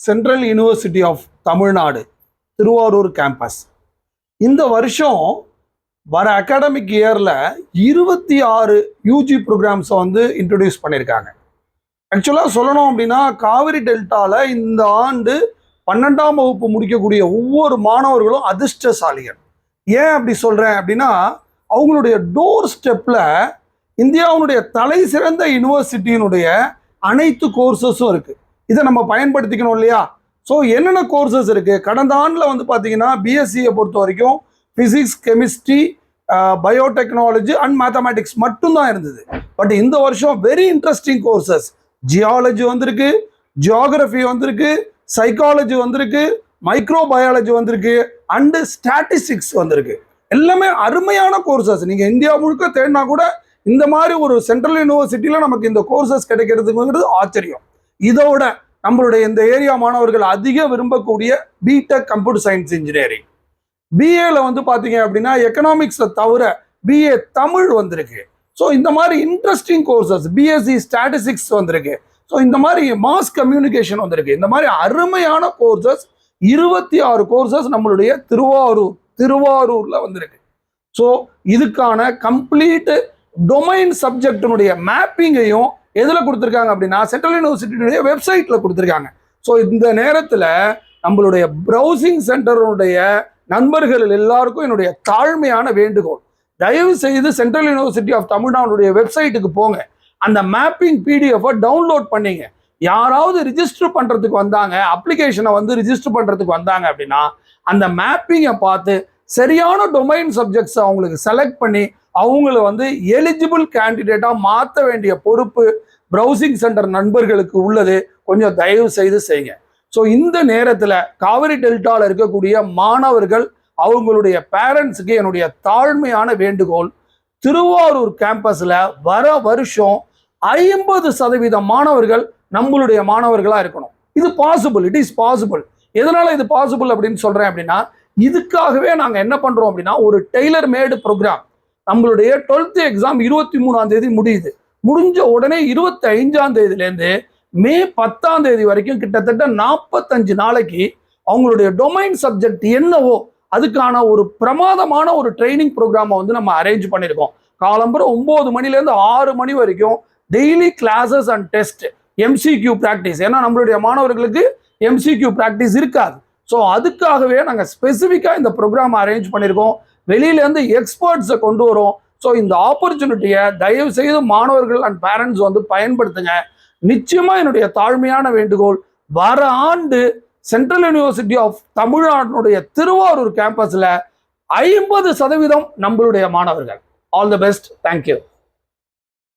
Central university of Tamil Nadu Thiruvarur campus இந்த வருஷம் வர அகாடமிக் இயரில் இருபத்தி ஆறு யூஜி ப்ரோக்ராம்ஸை வந்து இன்ட்ரடியூஸ் பண்ணியிருக்காங்க ஆக்சுவலாக சொல்லணும் அப்படின்னா காவிரி டெல்டாவில் இந்த ஆண்டு பன்னெண்டாம் வகுப்பு முடிக்கக்கூடிய ஒவ்வொரு மாணவர்களும் அதிர்ஷ்டசாலிகள். ஏன் அப்படி சொல்கிறேன் அப்படின்னா அவங்களுடைய டோர் ஸ்டெப்பில் இந்தியாவுடைய தலை சிறந்த யூனிவர்சிட்டியினுடைய அனைத்து கோர்சஸும் இருக்குது இதை நம்ம பயன்படுத்திக்கணும் இல்லையா? ஸோ என்னென்ன கோர்சஸ் இருக்குது கடந்த ஆண்டில் வந்து பார்த்தீங்கன்னா பிஎஸ்சியை பொறுத்த வரைக்கும் physics chemistry biotechnology and mathematics மட்டும்தான் இருந்தது. பட் இந்த வருஷம் வெரி இன்ட்ரெஸ்டிங் கோர்சஸ் ஜியாலஜி வந்திருக்கு ஜியாகிரஃபி வந்திருக்கு சைக்காலஜி வந்திருக்கு மைக்ரோ பயாலஜி வந்திருக்கு அண்டு ஸ்டாட்டிஸ்டிக்ஸ் வந்திருக்கு. எல்லாமே அருமையான கோர்சஸ் நீங்கள் இந்தியா முழுக்க தேடினா கூட இந்த மாதிரி ஒரு சென்ட்ரல் யூனிவர்சிட்டியில் நமக்கு இந்த கோர்சஸ் கிடைக்கிறதுங்கிறது ஆச்சரியம். இதோட நம்மளுடைய இந்த ஏரியா மாணவர்கள் அதிக விரும்பக்கூடிய B Tech computer science engineering பிஏல வந்து பார்த்தீங்க அப்படின்னா எக்கனாமிக்ஸை தவிர பிஏ தமிழ் வந்திருக்கு. ஸோ இந்த மாதிரி இன்ட்ரெஸ்டிங் கோர்சஸ் பிஎஸ்சி ஸ்டாட்டிஸ்டிக்ஸ் வந்திருக்கு. ஸோ இந்த மாதிரி மாஸ் கம்யூனிகேஷன் வந்திருக்கு. இந்த மாதிரி அருமையான கோர்சஸ் இருபத்தி ஆறு கோர்சஸ் நம்மளுடைய திருவாரூர் திருவாரூரில் வந்திருக்கு. ஸோ இதுக்கான கம்ப்ளீட்டு டொமைன் சப்ஜெக்டினுடைய மேப்பிங்கையும் எதில் கொடுத்துருக்காங்க அப்படின்னா சென்ட்ரல் யூனிவர்சிட்டியுடைய வெப்சைட்டில் கொடுத்துருக்காங்க. ஸோ இந்த நேரத்தில் நம்மளுடைய ப்ரௌசிங் சென்டருடைய நண்பர்கள் எல்லாருக்கும் என்னுடைய தாழ்மையான வேண்டுகோள். தயவு செய்து சென்ட்ரல் யூனிவர்சிட்டி ஆஃப் தமிழ்நாடுடைய வெப்சைட்டுக்கு போங்க. அந்த மேப்பிங் பிடிஎஃபை டவுன்லோட் பண்ணிங்க. யாராவது ரிஜிஸ்டர் பண்ணுறதுக்கு வந்தாங்க அப்ளிகேஷனை வந்து ரிஜிஸ்டர் பண்ணுறதுக்கு வந்தாங்க அப்படின்னா அந்த மேப்பிங்கை பார்த்து சரியான டொமைன் சப்ஜெக்ட்ஸை அவங்களுக்கு செலக்ட் பண்ணி அவங்கள வந்து எலிஜிபிள் கேண்டிடேட்டாக மாற்ற வேண்டிய பொறுப்பு ப்ரௌசிங் சென்டர் நண்பர்களுக்கு உள்ளது. கொஞ்சம் தயவு செய்து செய்யுங்க. ஸோ இந்த நேரத்தில் காவிரி டெல்டாவில் இருக்கக்கூடிய மாணவர்கள் அவங்களுடைய பேரண்ட்ஸுக்கு என்னுடைய தாழ்மையான வேண்டுகோள் திருவாரூர் கேம்பஸில் வர வருஷம் ஐம்பது சதவீத மாணவர்கள் நம்மளுடைய மாணவர்களாக இருக்கணும். இது பாசிபிள் இட் இஸ் பாசிபிள் எதனால் இது பாசிபிள் அப்படின்னு சொல்கிறேன் அப்படின்னா இதுக்காகவே நாங்கள் என்ன பண்ணுறோம் அப்படின்னா ஒரு டெய்லர் மேடு ப்ரோக்ராம் நம்மளுடைய டுவெல்த் எக்ஸாம் இருபத்தி மூணாம் தேதி முடியுது. முடிஞ்ச உடனே இருபத்தி ஐந்தாம் தேதியிலேருந்து மே பத்தாம் தேதி வரைக்கும் கிட்டத்தட்ட நாற்பத்தஞ்சு நாளைக்கு அவங்களுடைய டொமைன் சப்ஜெக்ட் என்னவோ அதுக்கான ஒரு பிரமாதமான ஒரு ட்ரைனிங் ப்ரோக்ராமை வந்து நம்ம அரேஞ்ச் பண்ணியிருக்கோம் காலம்பரம் ஒம்பது மணிலேருந்து ஆறு மணி வரைக்கும் daily classes and test MCQ practice ஏன்னா நம்மளுடைய மாணவர்களுக்கு எம்சிக்யூ ப்ராக்டிஸ் இருக்காது. ஸோ அதுக்காகவே நாங்கள் ஸ்பெசிஃபிக்காக இந்த ப்ரோக்ராம் அரேஞ்ச் பண்ணியிருக்கோம் வெளியிலேருந்து எக்ஸ்பர்ட்ஸை கொண்டு வரும். ஸோ இந்த ஆப்பர்ச்சுனிட்டியை தயவு செய்து மாணவர்கள் அண்ட் பேரண்ட்ஸ் வந்து பயன்படுத்துங்க. நிச்சயமாக என்னுடைய தாழ்மையான வேண்டுகோள் வர ஆண்டு சென்ட்ரல் யூனிவர்சிட்டி ஆஃப் தமிழ்நாட்டினுடைய திருவாரூர் கேம்பஸில் ஐம்பது சதவீதம் நம்மளுடைய மாணவர்கள். All the best thank you